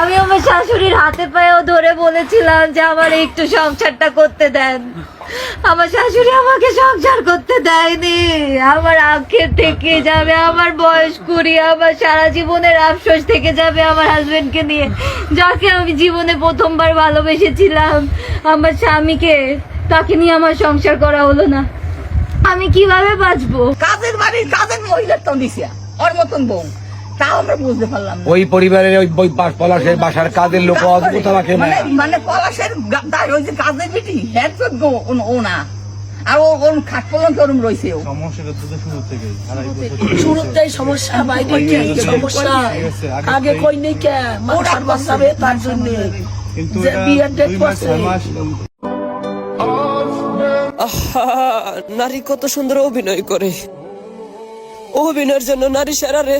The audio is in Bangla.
আমি আমার শাশুড়ির হাতে পায়েও ধরে বলেছিলাম যে আমার একটু সংসারটা করতে দেন। আমার শাশুড়ি আমাকে সংসার করতে দেয়নি। আমার আখের থেকে যাবে, আমার বয়স কুড়ি, আমার সারা জীবনের আফসোস থেকে যাবে আমার হাজবেন্ডকে নিয়ে। যাকে আমি জীবনে প্রথমবার ভালোবেসেছিলাম, আমার স্বামীকে, তাকে নিয়ে আমার সংসার করা হলো না। আমি কীভাবে বাঁচবো? কাজের বাড়ির কাজের মহিলার তো নিছে, ওর মতন বউ। তাও আমরা বুঝতে পারলাম না। ওই পরিবারের ওই পলাশের বাসার কাজের লোক অদ্ভুত না। মানে মানে পলাশের গা- ওই যে কাজের বেটি হ্যাঁ ও- না আর ও ওর খাট পর্যন্ত ওরম রয়েছে ও। সমস্যাটা তো শুরু থেকেই আড়াই বছর শুরুতেই সমস্যা বাইরে কি সমস্যা? আগে কই নেই কে? মানুষের বাঁচাবে তার জন্য কিন্তু যে এটা বিয়ের ডেট দুই মাস ছয় মাস আহা নারী কত সুন্দর অভিনয় করে। অভিনয়ের জন্য নারী সেরারে।